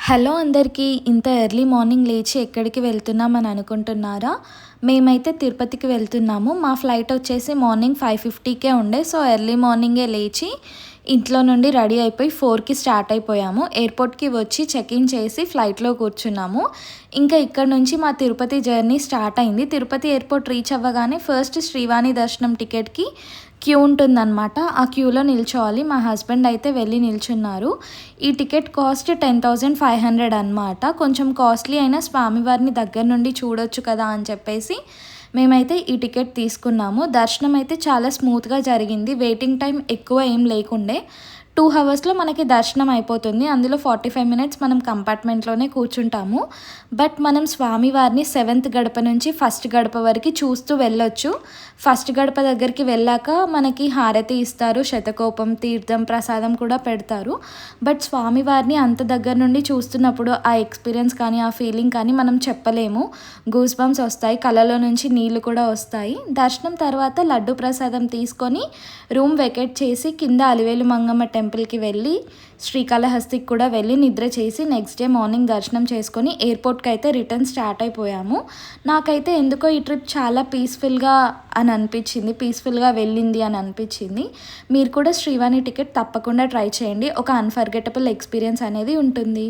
Hello అందరికీ ఇంత early morning లేచి ఎక్కడికి వెళ్తున్నామని అనుకుంటున్నారా? మేమైతే తిరుపతికి వెళ్తున్నాము. మా ఫ్లైట్ వచ్చేసి మార్నింగ్ ఫైవ్ ఫిఫ్టీకే ఉండే సో ఎర్లీ మార్నింగే లేచి ఇంట్లో నుండి రెడీ అయిపోయి ఫోర్కి స్టార్ట్ అయిపోయాము. ఎయిర్పోర్ట్కి వచ్చి చెక్ ఇన్ చేసి ఫ్లైట్లో కూర్చున్నాము. ఇంకా ఇక్కడ నుంచి మా తిరుపతి జర్నీ స్టార్ట్ అయింది. తిరుపతి ఎయిర్పోర్ట్ రీచ్ అవ్వగానే ఫస్ట్ శ్రీవాణి దర్శనం టికెట్కి క్యూ ఉంటుందన్నమాట. ఆ క్యూలో నిల్చోవాలి. మా హస్బెండ్ అయితే వెళ్ళి నిల్చున్నారు. ఈ ticket cost ten thousand five hundred అనమాట కొంచెం కాస్ట్లీ అయినా స్వామివారిని దగ్గర నుండి చూడొచ్చు కదా అని చెప్పేసి మేమైతే ఈ టికెట్ తీసుకున్నాము. దర్శనం అయితే చాలా స్మూత్గా జరిగింది. వెయిటింగ్ టైం ఎక్కువ ఏం లేకుండే. టూ అవర్స్లో మనకి దర్శనం అయిపోతుంది. అందులో ఫార్టీ ఫైవ్ మినిట్స్ మనం కంపార్ట్మెంట్లోనే కూర్చుంటాము. బట్ మనం స్వామివారిని సెవెంత్ గడప నుంచి ఫస్ట్ గడప వరకు చూస్తూ వెళ్ళొచ్చు. ఫస్ట్ గడప దగ్గరికి వెళ్ళాక మనకి హారతి ఇస్తారు శతకోపం తీర్థం ప్రసాదం కూడా పెడతారు. బట్ స్వామివారిని అంత దగ్గర నుండి చూస్తున్నప్పుడు ఆ ఎక్స్పీరియన్స్ కానీ ఆ ఫీలింగ్ కానీ మనం చెప్పలేము. గూస్ బంప్స్ వస్తాయి కళ్ళలో నుంచి నీళ్ళు కూడా వస్తాయి. దర్శనం తర్వాత లడ్డు ప్రసాదం తీసుకొని రూమ్ వెకేట్ చేసి కింద అలివేలు మంగమ్మ టెంపుల్ టెంపుల్కి వెళ్ళి శ్రీకాళహస్తికి కూడా వెళ్ళి నిద్ర చేసి నెక్స్ట్ డే మార్నింగ్ దర్శనం చేసుకొని ఎయిర్పోర్ట్కి అయితే రిటర్న్ స్టార్ట్ అయిపోయాము. నాకైతే ఎందుకో ఈ ట్రిప్ చాలా పీస్ఫుల్గా అని అనిపించింది పీస్ఫుల్గా వెళ్ళింది అని అనిపించింది. మీరు కూడా శ్రీవాణి టికెట్ తప్పకుండా ట్రై చేయండి. ఒక అన్ఫర్గెటబుల్ ఎక్స్పీరియన్స్ అనేది ఉంటుంది.